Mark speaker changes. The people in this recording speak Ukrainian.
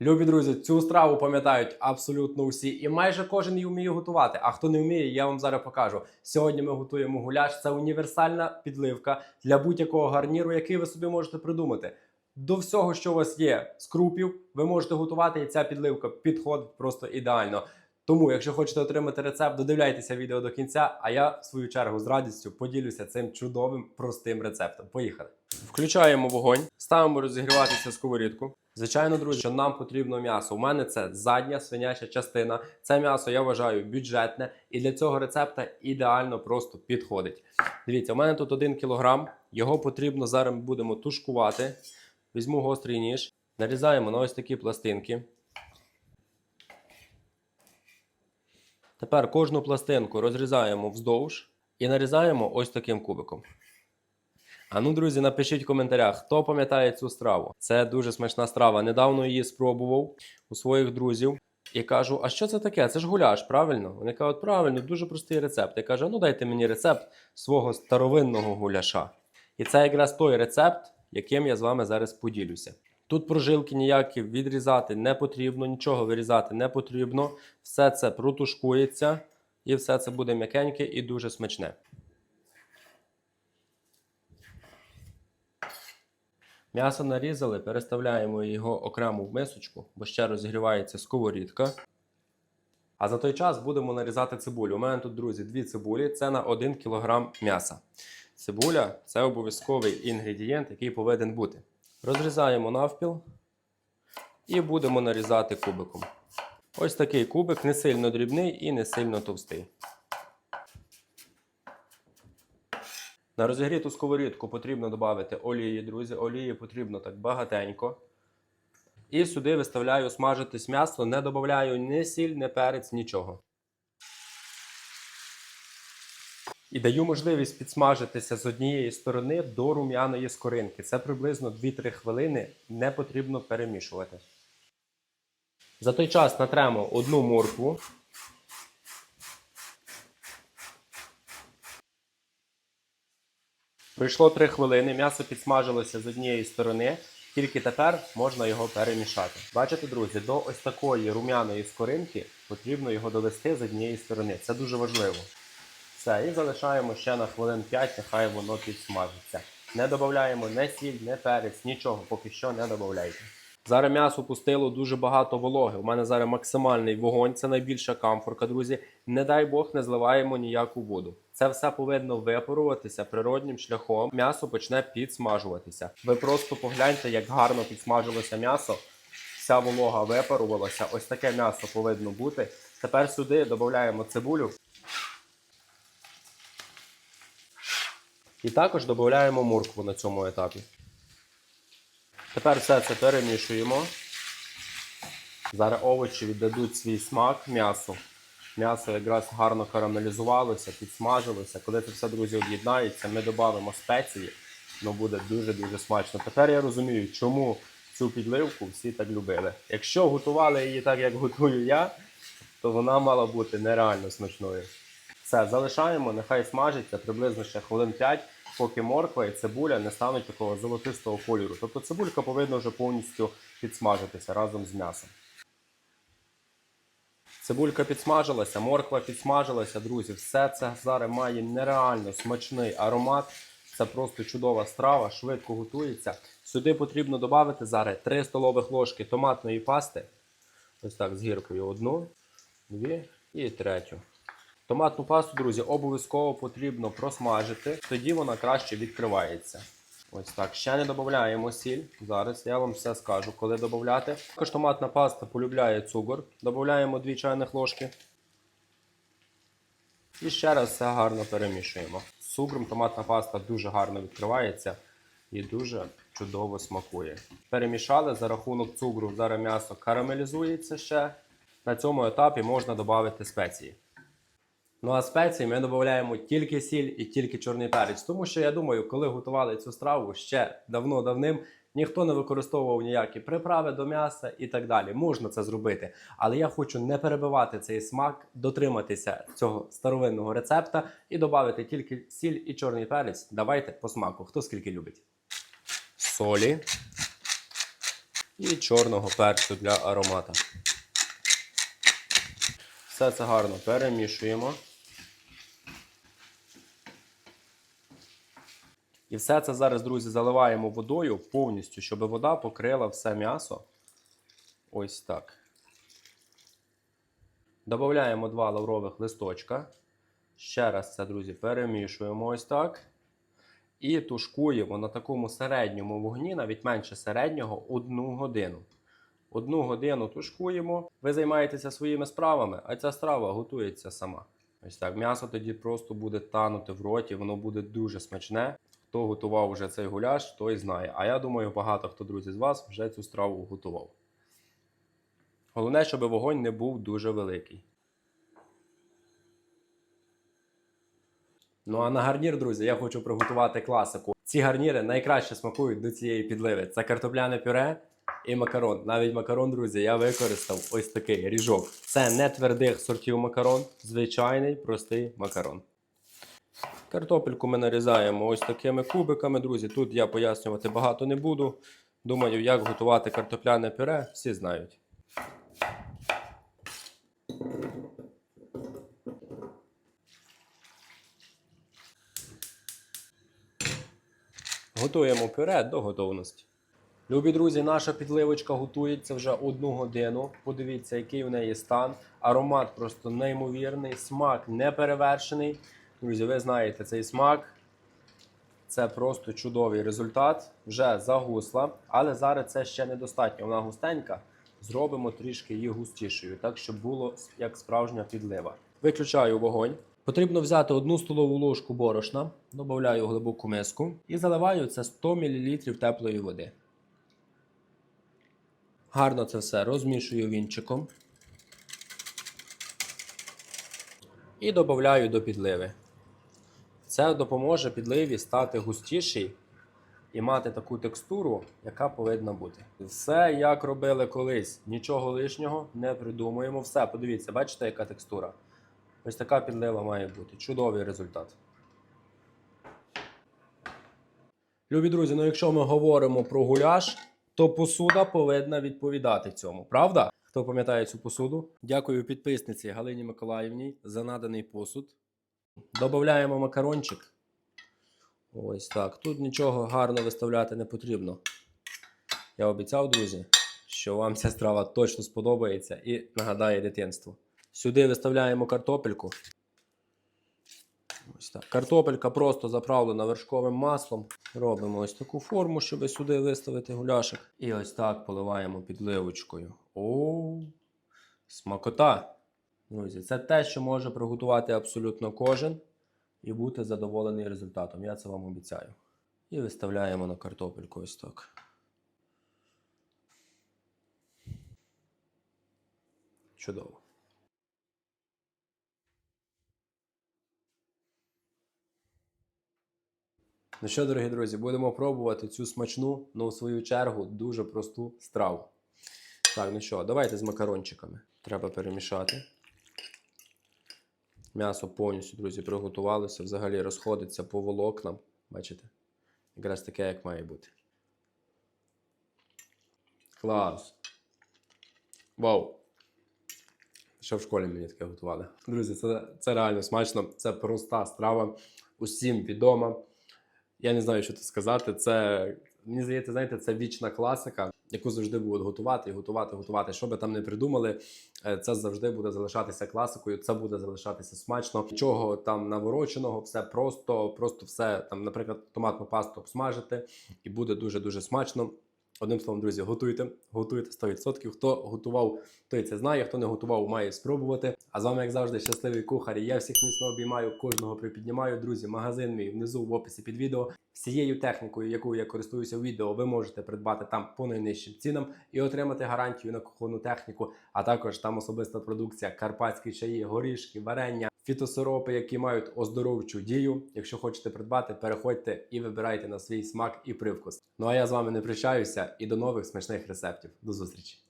Speaker 1: Любі друзі, цю страву пам'ятають абсолютно всі, і майже кожен її вміє готувати. А хто не вміє, я вам зараз покажу. Сьогодні ми готуємо гуляш. Це універсальна підливка для будь-якого гарніру, який ви собі можете придумати. До всього, що у вас є з крупів, ви можете готувати, і ця підливка підходить просто ідеально. Тому, якщо хочете отримати рецепт, додивляйтеся відео до кінця. А я в свою чергу з радістю поділюся цим чудовим простим рецептом. Поїхали! Включаємо вогонь, ставимо розігріватися сковорідку. Звичайно, друзі, що нам потрібно м'ясо. У мене це задня свиняча частина. Це м'ясо я вважаю бюджетне, і для цього рецепта ідеально просто підходить. Дивіться, у мене тут 1 кілограм. Його потрібно зараз ми будемо тушкувати. Візьму гострий ніж, нарізаємо на ось такі пластинки. Тепер кожну пластинку розрізаємо вздовж і нарізаємо ось таким кубиком. А ну, друзі, напишіть в коментарях, хто пам'ятає цю страву. Це дуже смачна страва. Недавно її спробував у своїх друзів і кажу: а що це таке? Це ж гуляш, правильно? Вони кажуть, правильно, дуже простий рецепт. Я кажу, ну дайте мені рецепт свого старовинного гуляша. І це якраз той рецепт, яким я з вами зараз поділюся. Тут прожилки ніякі відрізати не потрібно, нічого вирізати не потрібно. Все це протушкується і все це буде м'якеньке і дуже смачне. М'ясо нарізали, переставляємо його окремо в мисочку, бо ще розігрівається сковорідка. А за той час будемо нарізати цибулю. У мене тут, друзі, дві цибулі це на 1 кг м'яса. Цибуля це обов'язковий інгредієнт, який повинен бути. Розрізаємо навпіл і будемо нарізати кубиком. Ось такий кубик, не сильно дрібний і не сильно товстий. На розігріту сковорідку потрібно додати олії, друзі. Олії потрібно так багатенько. І сюди виставляю смажитись м'ясо, не додаю ні сіль, ні перець, нічого. І даю можливість підсмажитися з однієї сторони до рум'яної скоринки. Це приблизно 2-3 хвилини, не потрібно перемішувати. За той час натремо одну моркву. Пройшло 3 хвилини, м'ясо підсмажилося з однієї сторони, тільки тепер можна його перемішати. Бачите, друзі, до ось такої рум'яної скоринки потрібно його довести з однієї сторони. Це дуже важливо. Все, і залишаємо ще на хвилин 5, нехай воно підсмажиться. Не додаємо не сіль, не перець, нічого, поки що не додавайте. Зараз м'ясо пустило дуже багато вологи. У мене зараз максимальний вогонь, це найбільша камфорка, друзі. Не дай Бог, не зливаємо ніяку воду. Це все повинно випаруватися природнім шляхом. М'ясо почне підсмажуватися. Ви просто погляньте, як гарно підсмажилося м'ясо. Вся волога випарувалася. Ось таке м'ясо повинно бути. Тепер сюди додаємо цибулю. І також додаємо моркву на цьому етапі. Тепер все це перемішуємо. Зараз овочі віддадуть свій смак м'ясу. М'ясо якраз гарно карамелізувалося, підсмажилося. Коли це все, друзі, об'єднається, ми додамо спеції, воно буде дуже-дуже смачно. Тепер я розумію, чому цю підливку всі так любили. Якщо готували її так, як готую я, то вона мала бути нереально смачною. Все, залишаємо, нехай смажиться приблизно ще хвилин 5, поки морква і цибуля не стануть такого золотистого кольору. Тобто цибулька повинна вже повністю підсмажитися разом з м'ясом. Цибулька підсмажилася, морква підсмажилася, друзі. Все це зараз має нереально смачний аромат. Це просто чудова страва, швидко готується. Сюди потрібно додати зараз 3 столових ложки томатної пасти. Ось так, з гіркою одну, дві і третю. Томатну пасту, друзі, обов'язково потрібно просмажити, тоді вона краще відкривається. Ось так. Ще не додаємо сіль. Зараз я вам все скажу, коли додати. Також томатна паста полюбляє цукор. Додаємо 2 чайних ложки. І ще раз все гарно перемішуємо. З цукром томатна паста дуже гарно відкривається і дуже чудово смакує. Перемішали за рахунок цукру, зараз м'ясо карамелізується ще. На цьому етапі можна додати спеції. Ну а спеції ми додаємо тільки сіль і тільки чорний перець. Тому що я думаю, коли готували цю страву ще давно-давним, ніхто не використовував ніякі приправи до м'яса і так далі. Можна це зробити. Але я хочу не перебивати цей смак, дотриматися цього старовинного рецепта і додати тільки сіль і чорний перець. Давайте по смаку, хто скільки любить. Солі. і чорного перцю для аромата. Все це гарно перемішуємо. І все це зараз, друзі, заливаємо водою повністю, щоб вода покрила все м'ясо. Ось так. Додаємо два лаврових листочка. Ще раз це, друзі, перемішуємо ось так. І тушкуємо на такому середньому вогні, навіть менше середнього, одну годину. Одну годину тушкуємо. Ви займаєтеся своїми справами, а ця страва готується сама. Ось так. М'ясо тоді просто буде танути в роті, воно буде дуже смачне. Хто готував вже цей гуляш, той знає. А я думаю, багато хто, друзі, з вас вже цю страву готував. Головне, щоб вогонь не був дуже великий. Ну а на гарнір, друзі, я хочу приготувати класику. Ці гарніри найкраще смакують до цієї підливи. Це картопляне пюре і макарон. Навіть макарон, друзі, я використав ось такий ріжок. Це не твердих сортів макарон, звичайний простий макарон. Картопельку ми нарізаємо ось такими кубиками, друзі. Тут я пояснювати багато не буду. Думаю, як готувати картопляне пюре, всі знають. Готуємо пюре до готовності. Любі друзі, наша підливочка готується вже одну годину. Подивіться, який в неї стан. Аромат просто неймовірний, смак неперевершений. Друзі, ви знаєте цей смак. Це просто чудовий результат. Вже загусла, але зараз це ще недостатньо. Вона густенька. Зробимо трішки її густішою, так щоб було як справжня підлива. Виключаю вогонь. Потрібно взяти одну столову ложку борошна, додаю глибоку миску і заливаю це 100 мл теплої води. Гарно це все розмішую вінчиком. І додаю до підливи. Це допоможе підливі стати густішій і мати таку текстуру, яка повинна бути. Все як робили колись, нічого лишнього не придумуємо. Все, подивіться, бачите, яка текстура? Ось така підлива має бути. Чудовий результат. Любі друзі, ну якщо ми говоримо про гуляш, то посуда повинна відповідати цьому, правда? Хто пам'ятає цю посуду? Дякую підписниці Галині Миколаївні за наданий посуд. Додаємо макарончик. Ось так. Тут нічого гарно виставляти не потрібно. Я обіцяв, друзі, що вам ця страва точно сподобається і нагадає дитинство. Сюди виставляємо картопельку. Ось так. Картопелька просто заправлена вершковим маслом. Робимо ось таку форму, щоб сюди виставити гуляшик. І ось так поливаємо підливочкою. О, смакота! Друзі, це те, що може приготувати абсолютно кожен і бути задоволений результатом. Я це вам обіцяю. І виставляємо на картопельку ось так. Чудово. Ну що, дорогі друзі, будемо пробувати цю смачну, ну в свою чергу дуже просту страву. Так, ну що, давайте з макарончиками. Треба перемішати. М'ясо повністю, друзі, приготувалося, взагалі розходиться по волокнам. Бачите? Якраз таке, як має бути. Клас. Вау! Що в школі мені таке готували. Друзі, це, це реально смачно. Це проста страва. Усім відома. Я не знаю, що тут сказати. Це мені здається, знаєте, це вічна класика, яку завжди будуть готувати готувати, готувати. Що би там не придумали, е, це завжди буде залишатися класикою. Це буде залишатися смачно. Нічого там навороченого, все просто, просто все там, наприклад, томатну пасту обсмажити, і буде дуже дуже смачно. Одним словом, друзі, готуйте, готуйте 100%. Хто готував, той це знає. Хто не готував, має спробувати. А з вами, як завжди, щасливий кухар. Я всіх міцно обіймаю, кожного припіднімаю. Друзі, магазин мій внизу в описі під відео. Всією технікою, якою я користуюся в відео, ви можете придбати там по найнижчим цінам і отримати гарантію на кухонну техніку. А також там особиста продукція, карпатські чаї, горішки, варення, фітосиропи, які мають оздоровчу дію. Якщо хочете придбати, переходьте і вибирайте на свій смак і привкус. Ну а я з вами не прощаюся і до нових смачних рецептів. До зустрічі!